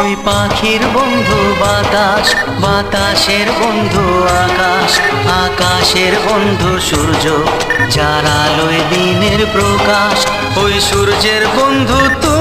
ওই পাখির বন্ধু বাতাস, বাতাসের বন্ধু আকাশ, আকাশের বন্ধু সূর্য। যার আলোয় দিনের প্রকাশ, ওই সূর্যের বন্ধু তুমি